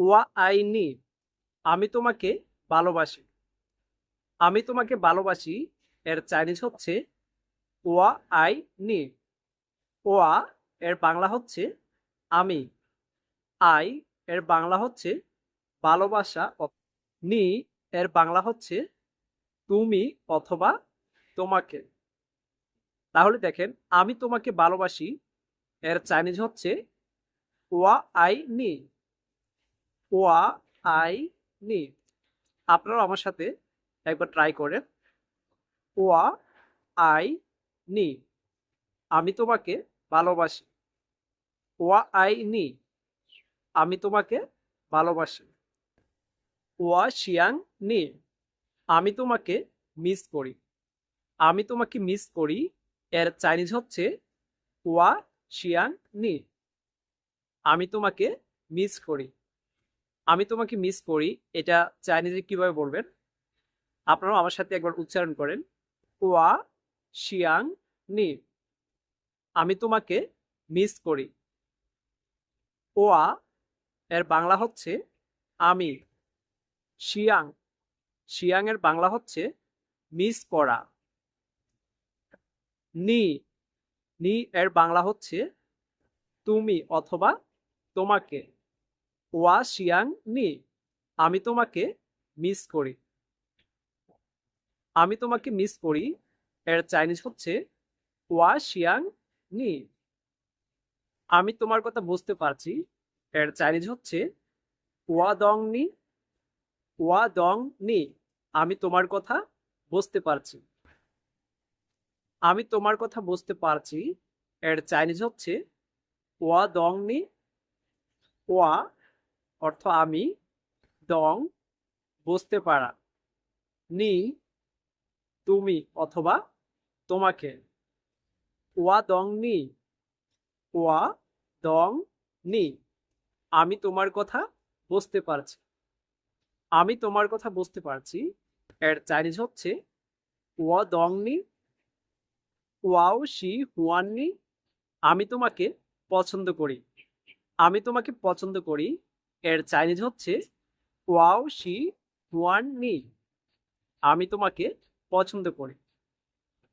ওয়া আই নি আমি তোমাকে ভালোবাসি। আমি তোমাকে ভালোবাসি এর চাইনিজ হচ্ছে ওয়া আই নি ওয়া এর বাংলা হচ্ছে আমি। আই এর বাংলা হচ্ছে ভালোবাসা নি এর বাংলা হচ্ছে তুমি অথবা তোমাকে। তাহলে দেখেন, আমি তোমাকে ভালোবাসি এর চাইনিজ হচ্ছে ওয়া আই নি ওয়া, আই, নি। আপনারাও আমার সাথে একবার ট্রাই করেন। ওয়া, আই, নি। আমি তোমাকে ভালোবাসি। ওয়া, আই, নি। আমি তোমাকে ভালোবাসি। ওয়া, শিয়াং, নি। আমি তোমাকে মিস করি। আমি তোমাকে মিস করি। এর চাইনিজ হচ্ছে ওয়া, শিয়াং, নি। আমি তোমাকে মিস করি। আমি তোমাকে মিস করি, এটা চাইনিজে কীভাবে বলবেন? আপনারাও আমার সাথে একবার উচ্চারণ করেন। ওয়া শিয়াং নি আমি তোমাকে মিস করি। ওয়া এর বাংলা হচ্ছে আমি শিয়াং শিয়াং এর বাংলা হচ্ছে মিস করা। নি নি এর বাংলা হচ্ছে তুমি অথবা তোমাকে। ওয়া শিয়াং নি। আমি তোমাকে মিস করি। আমি তোমাকে মিস করি। এর চাইনিজ হচ্ছে ওয়া শিয়াং নি। আমি তোমার কথা বুঝতে পারছি। এর চাইনিজ হচ্ছে ওয়া দং নি। ওয়া দং নি। আমি তোমার কথা বুঝতে পারছি। আমি তোমার কথা বুঝতে পারছি। এর চাইনিজ হচ্ছে ওয়া দং নি। ওয়া অর্থ আমি, দং, বসতে পারা, নি, তুমি অথবা তোমাকে। ওয়া দং নি, ওয়া দং নি, আমি তোমার কথা বুঝতে পারছি। আমি তোমার কথা বুঝতে পারছি, এর চাইনিজ হচ্ছে ওয়া দং নি, ওয়াও শি হুয়ান নি, আমি তোমাকে পছন্দ করি। আমি তোমাকে পছন্দ করি এর চাইনিজ হচ্ছে ওয়াও শি ওয়ান নি আমি তোমাকে পছন্দ করি।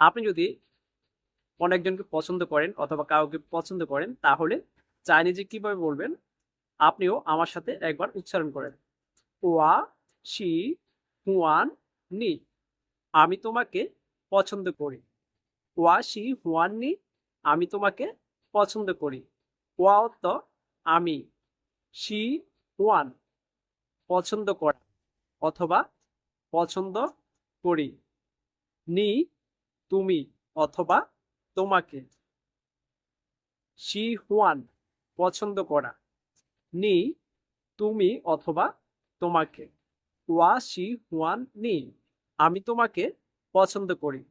আপনি যদি অনেকজনকে পছন্দ করেন অথবা কাউকে পছন্দ করেন, তাহলে চাইনিজে কীভাবে বলবেন? আপনিও আমার সাথে একবার উচ্চারণ করেন। ওয়া শি হুয়ান নি আমি তোমাকে পছন্দ করি। ওয়া শি হুয়ান নি আমি তোমাকে পছন্দ করি। ওয়া অর্থ আমি। শি ওয়ান পছন্দ করা অথবা পছন্দ করি। নি, তুমি অথবা তোমাকে। শি হুয়ান পছন্দ করা। নি, তুমি অথবা তোমাকে। ওয়া শি হুয়ান নি, আমি তোমাকে পছন্দ করি।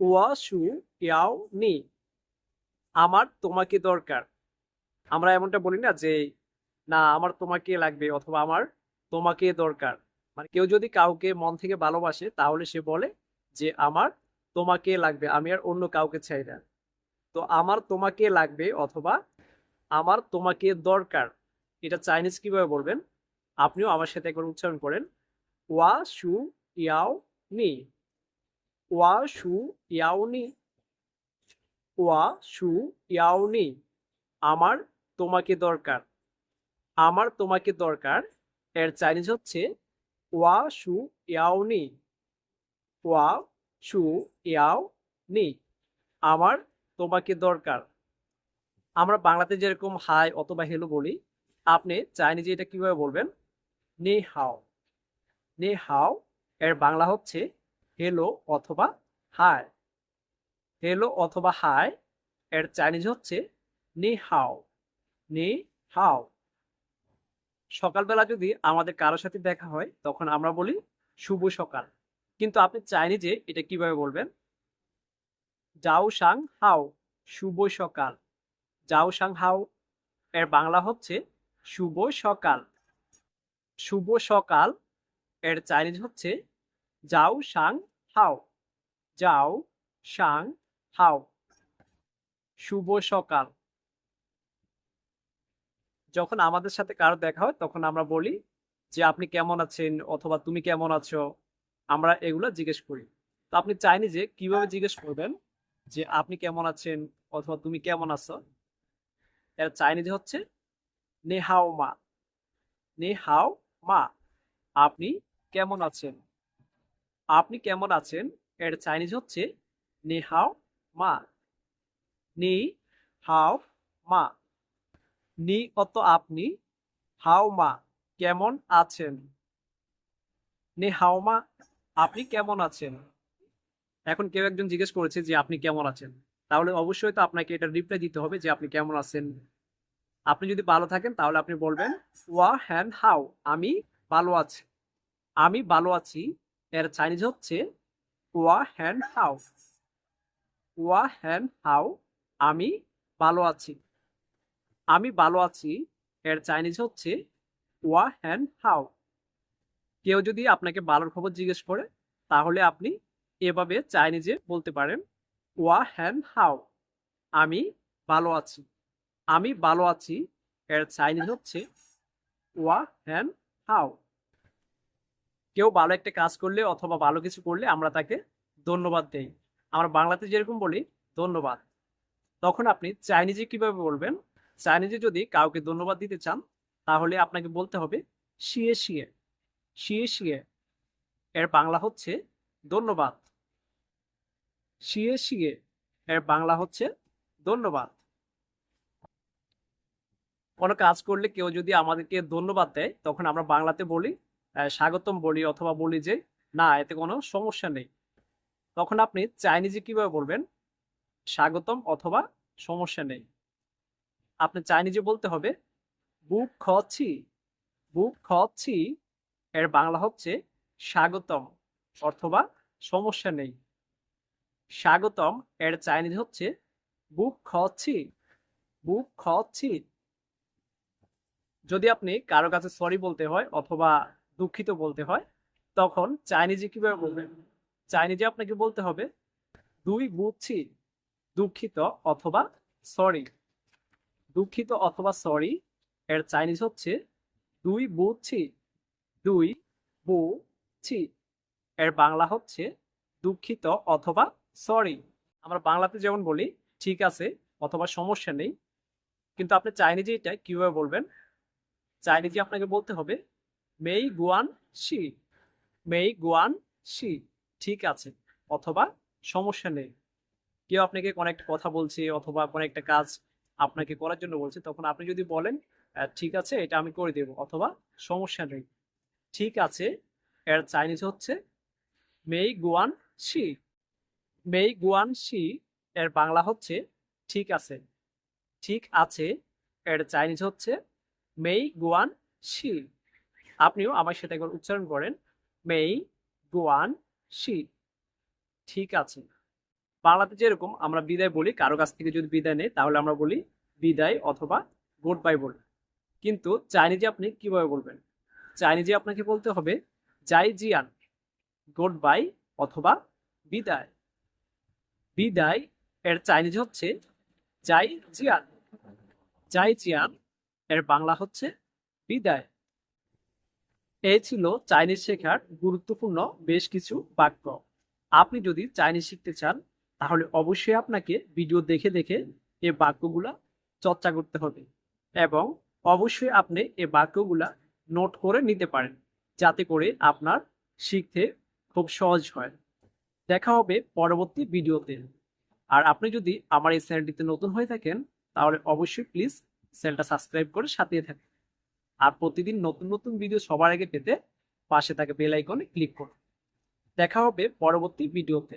ওয়া শু ইয়াও নি, আমার তোমাকে দরকার। আমরা এমনটা বলি না যে না, আমার তোমাকে লাগবে অথবা আমার তোমাকে দরকার। মানে কেউ যদি কাউকে মন থেকে ভালোবাসে, তাহলে সে বলে যে, আমার তোমাকে লাগবে, আমি আর অন্য কাউকে চাই না। তো আমার তোমাকে লাগবে অথবা আমার তোমাকে দরকার। এটা চাইনিজ কীভাবে বলবেন? আপনিও আমার সাথে একবার উচ্চারণ করেন। ওয়া শু ইয়াও নি। ওয়া শু ইয়াও নি। ওয়া শু ইয়াও নি। আমার তোমাকে দরকার। আমার তোমাকে দরকার। এর চাইনিজ হচ্ছে, ওয়া শু ইয়াও নি। ওয়া শু ইয়াও নি। আমার তোমাকে দরকার। আমরা বাংলাতে যেরকম হাই অথবা হেলো বলি, আপনি চাইনিজে এটা কীভাবে বলবেন? নে হাও। নে হাও, এর বাংলা হচ্ছে হেলো অথবা হাই। হেলো অথবা হাই, এর চাইনিজ হচ্ছে নে হাও। নে হাও। সকালবেলা যদি আমাদের কারোর সাথে দেখা হয়, তখন আমরা বলি, শুভ সকাল। কিন্তু আপনি চাইনি যে এটা কীভাবে বলবেন? যাও সাং হাও, শুভ সকাল। যাও সাং হাও, এর বাংলা হচ্ছে, শুভ সকাল। শুভ সকাল, এর চাইনিজ হচ্ছে, যাও সাং হাও। যাও সাং হাও। শুভ সকাল। যখন আমাদের সাথে কারও দেখা হয়, তখন আমরা বলি যে, আপনি কেমন আছেন? অথবা তুমি কেমন আছো? আমরা এগুলো জিজ্ঞেস করি। তো আপনি চাইনি যে, কীভাবে জিজ্ঞেস করবেন যে, আপনি কেমন আছেন? অথবা তুমি কেমন আছো? এর চাইনিজ হচ্ছে নেহাও মা। নেহাও মা, আপনি কেমন আছেন? আপনি কেমন আছেন? এর চাইনিজ হচ্ছে, নে নেহাও মা। নি হাও মা। নি অত আপনি? হাও মা, কেমন আছেন? নে হাওমা আপনি কেমন আছেন? এখন কেউ একজন জিজ্ঞেস করেছে যে আপনি কেমন আছেন? তাহলে অবশ্যই তো আপনাকে এটা রিপ্লাই দিতে হবে যে আপনি কেমন আছেন? আপনি যদি ভালো থাকেন তাহলে আপনি বলবেন, ওয়া হ্যান হাও, আমি ভালো আছি। আমি ভালো আছি। এর চাইনিজ হচ্ছে, ওয়া হ্যান হাও। ওয়া হ্যান হাও, আমি ভালো আছি। আমি ভালো আছি। এর চাইনিজ হচ্ছে, ওয়া হ্যান হাও। কেউ যদি আপনাকে ভালোর খবর জিজ্ঞেস করে, তাহলে আপনি এভাবে চাইনিজে বলতে পারেন, ওয়া হ্যান হাও। আমি ভালো আছি। আমি ভালো আছি। এর চাইনিজ হচ্ছে, ওয়া হ্যান হাও। কেউ ভালো একটা কাজ করলে অথবা ভালো কিছু করলে আমরা তাকে ধন্যবাদ দেই। আমরা বাংলাতে যেরকম বলি, ধন্যবাদ। তখন আপনি চাইনিজে কীভাবে বলবেন চাইনিজে যদি কাউকে ধন্যবাদ দিতে চান, তাহলে আপনাকে বলতে হবে, শিয়ে শিয়ে শিয়ে শিয়ে। এর বাংলা হচ্ছে, ধন্যবাদ। শিয়ে শিয়ে। এর বাংলা হচ্ছে, ধন্যবাদ। কোনো কাজ করলে কেউ যদি আমাদেরকে ধন্যবাদ দেয়, তখন আমরা বাংলাতে বলি স্বাগতম বলি অথবা বলি যে, না, এতে কোনো সমস্যা নেই। তখন আপনি চাইনিজে কীভাবে বলবেন, স্বাগতম অথবা সমস্যা নেই? আপনি চাইনিজে বলতে হবে, বুক খছি বুক খছি এর বাংলা হচ্ছে স্বাগতম, অথবা সমস্যা নেই। স্বাগতম, এর চাইনিজ হচ্ছে বুক খছি বুক খছি যদি আপনি কারও কাছে সরি বলতে হয় অথবা দুঃখিত বলতে হয়, তখন চাইনিজে কীভাবে বলবেন? চাইনিজে আপনাকে বলতে হবে, দুই বুঝছি, দুঃখিত অথবা সরি দুঃখিত অথবা সরি এর চাইনিজ হচ্ছে দুই বুঝছি দুই বু ছি। এর বাংলা হচ্ছে দুঃখিত অথবা সরি আমরা বাংলাতে যেমন বলি, ঠিক আছে, অথবা সমস্যা নেই। কিন্তু আপনি চাইনিজে এটা কীভাবে বলবেন? চাইনিজে আপনাকে বলতে হবে, মেই গুয়ান শি, মেই গুয়ান শি, ঠিক আছে, অথবা সমস্যা নেই। কেউ আপনাকে কোনো একটা কথা বলছে অথবা কোনো একটা কাজ আপনাকে করার জন্য বলছে, তখন আপনি যদি বলেন ঠিক আছে, এটা আমি করে দেব, অথবা সমস্যা নেই। ঠিক আছে, এর চাইনিজ হচ্ছে, মেই গুয়ান শি। মেই গুয়ান শি, এর বাংলা হচ্ছে, ঠিক আছে। ঠিক আছে, এর চাইনিজ হচ্ছে, মেই গুয়ান শি। আপনিও আমার সেটা একবার উচ্চারণ করেন, মেই গুয়ান শি। ঠিক আছে। বাংলাতে যেরকম আমরা বিদায় বলি, কারও কাছ থেকে যদি বিদায় নেই, তাহলে আমরা বলি বিদায় অথবা গুড বাই বলি। কিন্তু চাইনিজে আপনি কীভাবে বলবেন? চাইনিজে আপনাকে বলতে হবে যাই জিয়ান গুড বাই অথবা বিদায়। বিদায় এর চাইনিজ হচ্ছে যাই জিয়ান। যাই জিয়ান এর বাংলা হচ্ছে, বিদায়। এই ছিল চাইনিজ শেখার গুরুত্বপূর্ণ বেশ কিছু বাক্য। আপনি যদি চাইনিজ শিখতে চান তাহলে অবশ্যই আপনাকে ভিডিও দেখে দেখে এই বাক্যগুলা চর্চা করতে হবে এবং অবশ্যই আপনি এই বাক্যগুলা নোট করে নিতে পারেন যাতে করে আপনার শিখতে খুব সহজ হয়। দেখা হবে পরবর্তী ভিডিওতে আর আপনি যদি আমার এই চ্যানেলটিতে নতুন হয়ে থাকেন, তাহলে অবশ্যই প্লিজ চ্যানেলটা সাবস্ক্রাইব করে সাথে থাকুন। আর প্রতিদিন নতুন নতুন ভিডিও সবার আগে পেতে পাশে থাকা বেল আইকনে ক্লিক করুন। দেখা হবে পরবর্তী ভিডিওতে